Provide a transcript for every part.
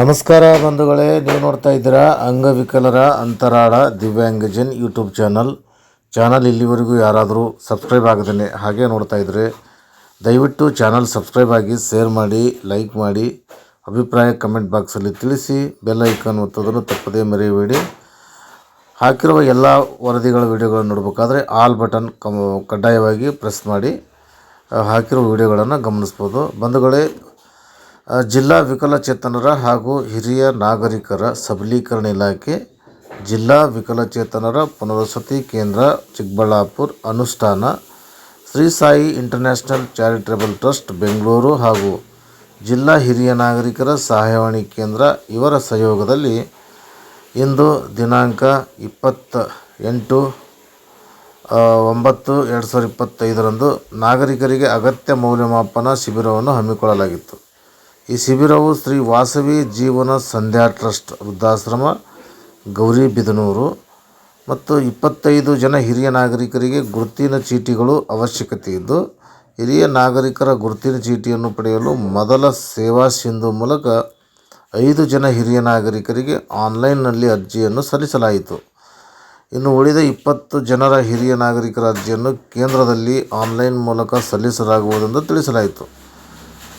ನಮಸ್ಕಾರ ಬಂಧುಗಳೇ, ನೀವು ನೋಡ್ತಾ ಇದ್ದೀರಾ ಅಂಗವಿಕಲರ ಅಂತರಾಳ ದಿವ್ಯಾಂಗಜನ್ ಯೂಟ್ಯೂಬ್ ಚಾನಲ್. ಚಾನಲ್ ಇಲ್ಲಿವರೆಗೂ ಯಾರಾದರೂ ಸಬ್ಸ್ಕ್ರೈಬ್ ಆಗದೇ ಹಾಗೆ ನೋಡ್ತಾ ಇದ್ದರೆ ದಯವಿಟ್ಟು ಚಾನಲ್ ಸಬ್ಸ್ಕ್ರೈಬ್ ಆಗಿ ಶೇರ್ ಮಾಡಿ, ಲೈಕ್ ಮಾಡಿ, ಅಭಿಪ್ರಾಯ ಕಮೆಂಟ್ ಬಾಕ್ಸಲ್ಲಿ ತಿಳಿಸಿ, ಬೆಲ್ ಐಕಾನ್ ಒತ್ತೋದನ್ನು ತಪ್ಪದೇ ಮರೆಯಬೇಡಿ. ಹಾಕಿರುವ ಎಲ್ಲ ವರದಿಗಳ ವಿಡಿಯೋಗಳನ್ನು ನೋಡಬೇಕಾದ್ರೆ ಆಲ್ ಬಟನ್ ಕಡ್ಡಾಯವಾಗಿ ಪ್ರೆಸ್ ಮಾಡಿ ಹಾಕಿರೋ ವಿಡಿಯೋಗಳನ್ನು ಗಮನಿಸ್ಬೋದು. ಬಂಧುಗಳೇ ಜಿಲ್ಲಾ ವಿಕಲಚೇತನರ ಹಾಗೂ ಹಿರಿಯ ನಾಗರಿಕರ ಸಬಲೀಕರಣ ಇಲಾಖೆ, ಜಿಲ್ಲಾ ವಿಕಲಚೇತನರ ಪುನರ್ವಸತಿ ಕೇಂದ್ರ ಚಿಕ್ಕಬಳ್ಳಾಪುರ ಅನುಷ್ಠಾನ, Shri Sai international charitable trust Bengaluru ಹಾಗೂ ಜಿಲ್ಲಾ ಹಿರಿಯ ನಾಗರಿಕರ ಸಹಾಯವಾಣಿ ಕೇಂದ್ರ ಇವರ ಸಹಯೋಗದಲ್ಲಿ ಇಂದು ದಿನಾಂಕ ಇಪ್ಪತ್ತ ಎಂಟು ಒಂಬತ್ತು ಎರಡು ಸಾವಿರದ ಇಪ್ಪತ್ತೈದರಂದು ನಾಗರಿಕರಿಗೆ ಅಗತ್ಯ ಮೌಲ್ಯಮಾಪನ ಶಿಬಿರವನ್ನು ಹಮ್ಮಿಕೊಳ್ಳಲಾಗಿತ್ತು. ಈ ಶಿಬಿರವು ಶ್ರೀ ವಾಸವಿ ಜೀವನ ಸಂಧ್ಯಾ ಟ್ರಸ್ಟ್ ವೃದ್ಧಾಶ್ರಮ ಗೌರಿಬಿದನೂರು ಮತ್ತು ಇಪ್ಪತ್ತೈದು ಜನ ಹಿರಿಯ ನಾಗರಿಕರಿಗೆ ಗುರುತಿನ ಚೀಟಿಗಳು ಅವಶ್ಯಕತೆ ಇದ್ದು, ಹಿರಿಯ ನಾಗರಿಕರ ಗುರುತಿನ ಚೀಟಿಯನ್ನು ಪಡೆಯಲು ಮೊದಲ ಸೇವಾ ಸಿಂಧು ಮೂಲಕ ಐದು ಜನ ಹಿರಿಯ ನಾಗರಿಕರಿಗೆ ಆನ್ಲೈನ್ನಲ್ಲಿ ಅರ್ಜಿಯನ್ನು ಸಲ್ಲಿಸಲಾಯಿತು. ಇನ್ನು ಉಳಿದ ಇಪ್ಪತ್ತು ಜನರ ಹಿರಿಯ ನಾಗರಿಕರ ಅರ್ಜಿಯನ್ನು ಕೇಂದ್ರದಲ್ಲಿ ಆನ್ಲೈನ್ ಮೂಲಕ ಸಲ್ಲಿಸಲಾಗುವುದೆಂದು ತಿಳಿಸಲಾಯಿತು.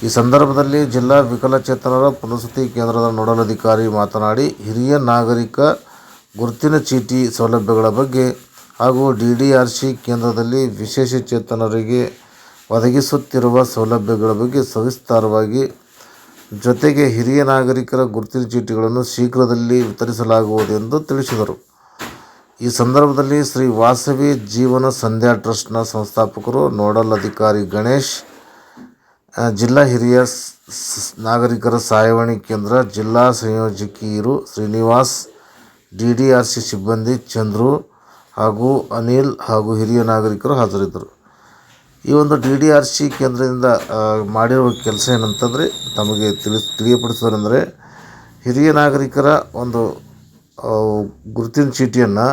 ಈ ಸಂದರ್ಭದಲ್ಲಿ ಜಿಲ್ಲಾ ವಿಕಲಚೇತನರ ಪುನರ್ವಸತಿ ಕೇಂದ್ರದ ನೋಡಲ್ ಅಧಿಕಾರಿ ಮಾತನಾಡಿ, ಹಿರಿಯ ನಾಗರಿಕ ಗುರುತಿನ ಚೀಟಿ ಸೌಲಭ್ಯಗಳ ಬಗ್ಗೆ ಹಾಗೂ ಡಿ ಡಿ ಆರ್ ಸಿ ಕೇಂದ್ರದಲ್ಲಿ ವಿಶೇಷ ಚೇತನರಿಗೆ ಒದಗಿಸುತ್ತಿರುವ ಸೌಲಭ್ಯಗಳ ಬಗ್ಗೆ ಸವಿಸ್ತಾರವಾಗಿ ಜೊತೆಗೆ ಹಿರಿಯ ನಾಗರಿಕರ ಗುರುತಿನ ಚೀಟಿಗಳನ್ನು ಶೀಘ್ರದಲ್ಲಿ ವಿತರಿಸಲಾಗುವುದೆಂದು ತಿಳಿಸಿದರು. ಈ ಸಂದರ್ಭದಲ್ಲಿ ಶ್ರೀ ವಾಸವಿ ಜೀವನ ಸಂಧ್ಯಾ ಟ್ರಸ್ಟ್ನ ಸಂಸ್ಥಾಪಕರು ನೋಡಲ್ ಅಧಿಕಾರಿ ಗಣೇಶ್ ಜಿಲ್ಲಾ ಹಿರಿಯ ನಾಗರಿಕರ ಸಹಾಯವಾಣಿ ಕೇಂದ್ರ ಜಿಲ್ಲಾ ಸಂಯೋಜಕಿಯರು Srinivas, D D R C ಸಿಬ್ಬಂದಿ ಚಂದ್ರು ಹಾಗೂ ಅನಿಲ್ ಹಾಗೂ ಹಿರಿಯ ನಾಗರಿಕರು ಹಾಜರಿದ್ದರು. ಈ ಒಂದು ಡಿ ಡಿ ಆರ್ ಸಿ ಕೇಂದ್ರದಿಂದ ಮಾಡಿರುವ ಕೆಲಸ ಏನಂತಂದರೆ ತಮಗೆ ತಿಳಿ ತಿಳಿಯಪಡಿಸೋದಂದರೆ ಹಿರಿಯ ನಾಗರಿಕರ ಒಂದು ಗುರುತಿನ ಚೀಟಿಯನ್ನು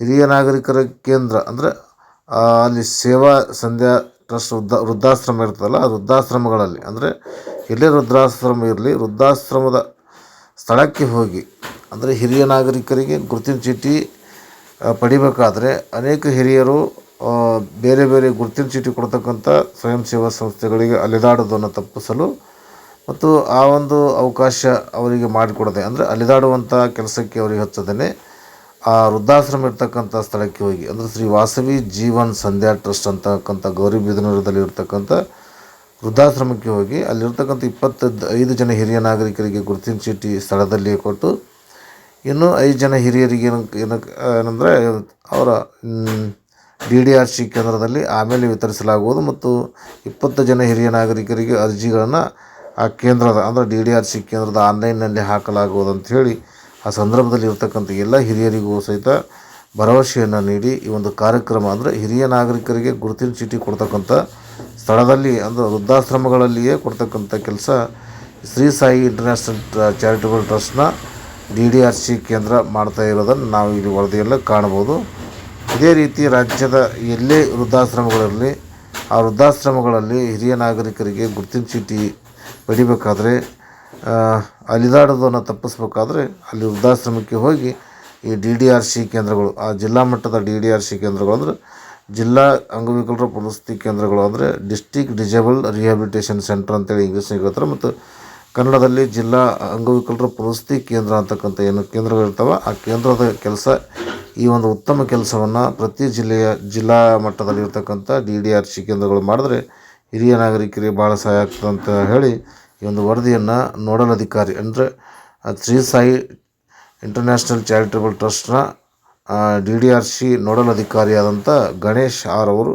ಹಿರಿಯ ನಾಗರಿಕರ ಕೇಂದ್ರ ಅಂದರೆ ಅಲ್ಲಿ ಸೇವಾ ಸಂಧ್ಯಾ ಟ್ರಸ್ಟ್ ವೃದ್ಧ, ವೃದ್ಧಾಶ್ರಮ ಇರ್ತದಲ್ಲ ಆ ವೃದ್ಧಾಶ್ರಮಗಳಲ್ಲಿ. ಅಂದರೆ ಎಲ್ಲೇ ವೃದ್ಧಾಶ್ರಮ ಇರಲಿ, ವೃದ್ಧಾಶ್ರಮದ ಸ್ಥಳಕ್ಕೆ ಹೋಗಿ, ಅಂದರೆ ಹಿರಿಯ ನಾಗರಿಕರಿಗೆ ಗುರುತಿನ ಚೀಟಿ ಪಡಿಬೇಕಾದರೆ ಅನೇಕ ಹಿರಿಯರು ಬೇರೆ ಬೇರೆ ಗುರುತಿನ ಚೀಟಿ ಕೊಡ್ತಕ್ಕಂಥ ಸ್ವಯಂ ಸೇವಾ ಸಂಸ್ಥೆಗಳಿಗೆ ಅಲೆದಾಡೋದನ್ನು ತಪ್ಪಿಸಲು ಮತ್ತು ಆ ಒಂದು ಅವಕಾಶ ಅವರಿಗೆ ಮಾಡಿಕೊಡದೆ, ಅಂದರೆ ಅಲೆದಾಡುವಂಥ ಕೆಲಸಕ್ಕೆ ಅವರಿಗೆ ಹಚ್ಚದೇ ಆ ವೃದ್ಧಾಶ್ರಮ ಇರ್ತಕ್ಕಂಥ ಸ್ಥಳಕ್ಕೆ ಹೋಗಿ, ಅಂದರೆ ಶ್ರೀ ವಾಸವಿ ಜೀವನ್ ಸಂಧ್ಯಾ ಟ್ರಸ್ಟ್ ಅಂತಕ್ಕಂಥ ಗೌರಿಬಿದನೂರದಲ್ಲಿ ಇರ್ತಕ್ಕಂಥ ವೃದ್ಧಾಶ್ರಮಕ್ಕೆ ಹೋಗಿ, ಅಲ್ಲಿರ್ತಕ್ಕಂಥ ಇಪ್ಪತ್ತೈದು ಐದು ಜನ ಹಿರಿಯ ನಾಗರಿಕರಿಗೆ ಗುರುತಿನ ಚೀಟಿ ಸ್ಥಳದಲ್ಲಿಯೇ ಕೊಟ್ಟು, ಇನ್ನೂ ಐದು ಜನ ಹಿರಿಯರಿಗೆ ಏನು ಏನಕ್ಕೆ ಏನಂದರೆ ಅವರ ಡಿ ಡಿ ಆರ್ ಸಿ ಕೇಂದ್ರದಲ್ಲಿ ಆಮೇಲೆ ವಿತರಿಸಲಾಗುವುದು ಮತ್ತು ಇಪ್ಪತ್ತು ಜನ ಹಿರಿಯ ನಾಗರಿಕರಿಗೆ ಅರ್ಜಿಗಳನ್ನು ಆ ಕೇಂದ್ರದ, ಅಂದರೆ ಡಿ ಡಿ ಆರ್ ಸಿ ಕೇಂದ್ರದ ಆನ್ಲೈನ್ನಲ್ಲಿ ಹಾಕಲಾಗುವುದು ಅಂತ ಹೇಳಿ ಆ ಸಂದರ್ಭದಲ್ಲಿ ಇರತಕ್ಕಂಥ ಎಲ್ಲ ಹಿರಿಯರಿಗೂ ಸಹಿತ ಭರವಸೆಯನ್ನು ನೀಡಿ ಈ ಒಂದು ಕಾರ್ಯಕ್ರಮ ಅಂದರೆ ಹಿರಿಯ ನಾಗರಿಕರಿಗೆ ಗುರುತಿನ ಚೀಟಿ ಕೊಡ್ತಕ್ಕಂಥ ಸ್ಥಳದಲ್ಲಿ ಅಂದರೆ ವೃದ್ಧಾಶ್ರಮಗಳಲ್ಲಿಯೇ ಕೊಡ್ತಕ್ಕಂಥ ಕೆಲಸ ಶ್ರೀ ಸಾಯಿ ಇಂಟರ್ನ್ಯಾಷನಲ್ ಚಾರಿಟಬಲ್ ಟ್ರಸ್ಟ್ನ ಡಿ ಡಿ ಆರ್ ಸಿ ಕೇಂದ್ರ ಮಾಡ್ತಾ ಇರೋದನ್ನು ನಾವು ಇಲ್ಲಿ ವರದಿಯೆಲ್ಲ ಕಾಣ್ಬೋದು ಇದೇ ರೀತಿ ರಾಜ್ಯದ ಎಲ್ಲೇ ವೃದ್ಧಾಶ್ರಮಗಳಲ್ಲಿ ಆ ವೃದ್ಧಾಶ್ರಮಗಳಲ್ಲಿ ಹಿರಿಯ ನಾಗರಿಕರಿಗೆ ಗುರುತಿನ ಚೀಟಿ ಪಡಿಬೇಕಾದ್ರೆ ಅಲಿದಾಡೋದನ್ನು ತಪ್ಪಿಸ್ಬೇಕಾದ್ರೆ ಅಲ್ಲಿ ವೃದ್ಧಾಶ್ರಮಕ್ಕೆ ಹೋಗಿ ಈ ಡಿ ಡಿ ಆರ್ ಸಿ ಕೇಂದ್ರಗಳು, ಆ ಜಿಲ್ಲಾ ಮಟ್ಟದ ಡಿ ಡಿ ಆರ್ ಸಿ ಕೇಂದ್ರಗಳು ಅಂದರೆ ಜಿಲ್ಲಾ ಅಂಗವಿಕಲರ ಪುನಸ್ತಿ ಕೇಂದ್ರಗಳು ಅಂದರೆ ಡಿಸ್ಟಿಕ್ ಡಿಜೇಬಲ್ ರಿಹ್ಯಾಬಿಲಿಟೇಷನ್ ಸೆಂಟರ್ ಅಂತೇಳಿ ಇಂಗ್ಲೀಷ್ನಾಗ ಹೇಳ್ತಾರೆ ಮತ್ತು ಕನ್ನಡದಲ್ಲಿ ಜಿಲ್ಲಾ ಅಂಗವಿಕಲರ ಪುನಸ್ತಿ ಕೇಂದ್ರ ಅಂತಕ್ಕಂಥ ಏನು ಕೇಂದ್ರಗಳಿರ್ತಾವೆ ಆ ಕೇಂದ್ರದ ಕೆಲಸ ಈ ಒಂದು ಉತ್ತಮ ಕೆಲಸವನ್ನು ಪ್ರತಿ ಜಿಲ್ಲೆಯ ಜಿಲ್ಲಾ ಮಟ್ಟದಲ್ಲಿ ಇರ್ತಕ್ಕಂಥ ಡಿ ಡಿ ಆರ್ ಸಿ ಕೇಂದ್ರಗಳು ಮಾಡಿದ್ರೆ ಹಿರಿಯ ನಾಗರಿಕರಿಗೆ ಭಾಳ ಸಹಾಯ ಆಗ್ತದೆ ಅಂತ ಹೇಳಿ ಈ ಒಂದು ವರದಿಯನ್ನು ನೋಡಲ್ ಅಧಿಕಾರಿ ಅಂದರೆ ಶ್ರೀ ಸಾಯಿ ಇಂಟರ್ನ್ಯಾಷನಲ್ ಚಾರಿಟಬಲ್ ಟ್ರಸ್ಟ್ನ D D R C nodal ಅಧಿಕಾರಿಯಾದಂಥ Ganesh R ಅವರು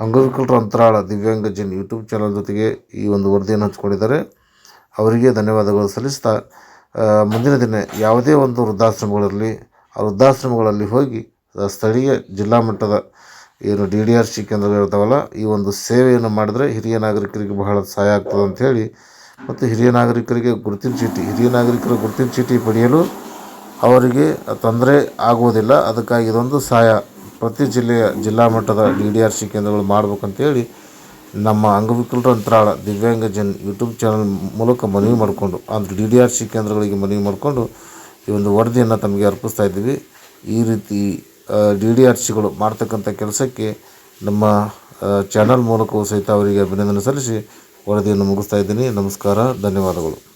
ಅಂಗವಿಕಲರ ಅಂತರಾಳ ದಿವ್ಯಾಂಗ ಜನ್ ಯೂಟ್ಯೂಬ್ ಚಾನಲ್ ಜೊತೆಗೆ ಈ ಒಂದು ವರದಿಯನ್ನು ಹಂಚ್ಕೊಂಡಿದ್ದಾರೆ. ಅವರಿಗೆ ಧನ್ಯವಾದಗಳು ಸಲ್ಲಿಸ್ತಾ ಮುಂದಿನ ದಿನ ಯಾವುದೇ ಒಂದು ವೃದ್ಧಾಶ್ರಮಗಳಲ್ಲಿ, ಆ ವೃದ್ಧಾಶ್ರಮಗಳಲ್ಲಿ ಹೋಗಿ ಸ್ಥಳೀಯ ಜಿಲ್ಲಾ ಮಟ್ಟದ ಏನು ಡಿ ಡಿ ಆರ್ ಸಿ ಕೇಂದ್ರಗಳಿರ್ತಾವಲ್ಲ, ಈ ಒಂದು ಸೇವೆಯನ್ನು ಮಾಡಿದ್ರೆ ಹಿರಿಯ ನಾಗರಿಕರಿಗೆ ಬಹಳ ಸಹಾಯ ಆಗ್ತದೆ ಅಂಥೇಳಿ ಮತ್ತು ಹಿರಿಯ ನಾಗರಿಕರಿಗೆ ಗುರುತಿನ ಚೀಟಿ, ಹಿರಿಯ ನಾಗರಿಕರ ಗುರುತಿನ ಚೀಟಿ ಪಡೆಯಲು ಅವರಿಗೆ ತೊಂದರೆ ಆಗುವುದಿಲ್ಲ. ಅದಕ್ಕಾಗಿ ಇದೊಂದು ಸಹಾಯ ಪ್ರತಿ ಜಿಲ್ಲೆಯ ಜಿಲ್ಲಾ ಮಟ್ಟದ ಡಿ ಡಿ ಆರ್ ಸಿ ಕೇಂದ್ರಗಳು ಮಾಡ್ಬೇಕಂತೇಳಿ ನಮ್ಮ ಅಂಗವಿಕಲರ ಅಂತರಾಳ ದಿವ್ಯಾಂಗಜನ್ ಯೂಟ್ಯೂಬ್ ಚಾನಲ್ ಮೂಲಕ ಮನವಿ ಮಾಡಿಕೊಂಡು, ಅಂದರೆ ಡಿ ಡಿ ಆರ್ ಸಿ ಕೇಂದ್ರಗಳಿಗೆ ಮನವಿ ಮಾಡಿಕೊಂಡು ಈ ಒಂದು ವರದಿಯನ್ನು ತಮಗೆ ಅರ್ಪಿಸ್ತಾ ಇದ್ದೀವಿ. ಈ ರೀತಿ ಡಿ ಡಿ ಆರ್ ಸಿಗಳು ಮಾಡ್ತಕ್ಕಂಥ ಕೆಲಸಕ್ಕೆ ನಮ್ಮ ಚಾನಲ್ ಮೂಲಕವೂ ಸಹಿತ ಅವರಿಗೆ ಅಭಿನಂದನೆ ಸಲ್ಲಿಸಿ ವರದಿಯನ್ನು ಮುಗಿಸ್ತಾ ಇದ್ದೀನಿ. ನಮಸ್ಕಾರ. ಧನ್ಯವಾದಗಳು.